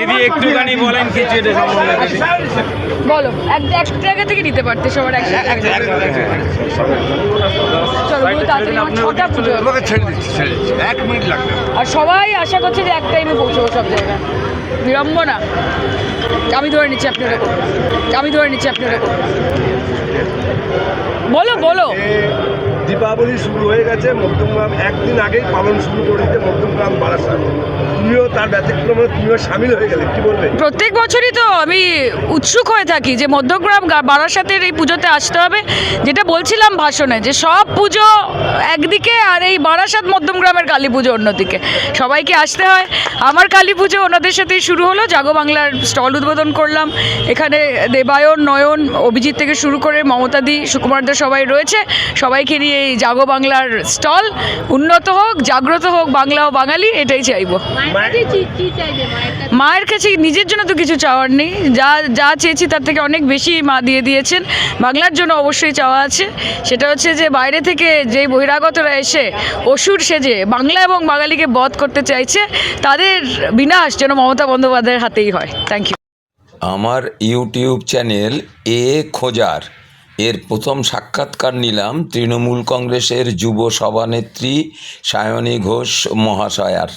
দিদি একটুখানি বলেন কিছু এটা সম্বন্ধে বলো এক এক জায়গা থেকে নিতে পারতে সবার দিচ্ছি এক মিনিট লাগবে। আর সবাই আশা করছে যে এক টাইমে পৌঁছবো সব জায়গায়। বিড়ম্বনা। আমি ধরে নিচ্ছি আপনি আমি ধরে নিচ্ছি আপনি বলো বলো। দীপাবলি শুরু হয়ে গেছে মধ্যমগ্রাম একদিন আগেই পালন শুরু করে দিতে মধ্যমগ্রাম বারাসাত। তুমিও তার ব্যতিক্রমে তুমিও সামিল হয়ে গেলে, কি বলবে প্রত্যেক বছরই তো আমি উৎসুক হয়ে থাকি যে মধ্যগ্রাম বারাসাতের এই পুজোতে আসতে হবে। যেটা বলছিলাম ভাষণে, যে সব পুজো একদিকে আর এই বারাসাত মধ্যমগ্রামের কালী পুজো অন্যদিকে। সবাইকে আসতে হয়। আমার কালী পুজো ওনাদের সাথেই শুরু হলো। জাগো বাংলার স্টল উদ্বোধন করলাম। এখানে দেবায়ন, নয়ন, অভিজিৎ থেকে শুরু করে মমতাদি, সুকুমারদা সবাই রয়েছে। সবাইকে নিয়ে এই জাগো বাংলার স্টল। উন্নত হোক, জাগ্রত হোক, বাংলা ও বাঙালি, এটাই চাইব। মায়ের কাছে নিজের জন্য তো কিছু চাওয়ার নেই। যা যা চেয়েছি তার থেকে অনেক বেশি মা দিয়ে দিয়েছেন। বাংলার জন্য অবশ্যই চাওয়া আছে। সেটা হচ্ছে যে বাইরে থেকে যে বহিরাগতরা এসে অসুর সেজে বাংলা এবং বাঙালিকে বধ করতে চাইছে, তাদের বিনাশ যেন মমতা বন্দ্যোপাধ্যায়ের হাতেই হয়। থ্যাংক ইউ আমার ইউটিউব চ্যানেল এ খোঁজার। এর প্রথম সাক্ষাৎকার নিলাম তৃণমূল কংগ্রেসের যুব সভানেত্রী সায়নী ঘোষ মহাশয়ার।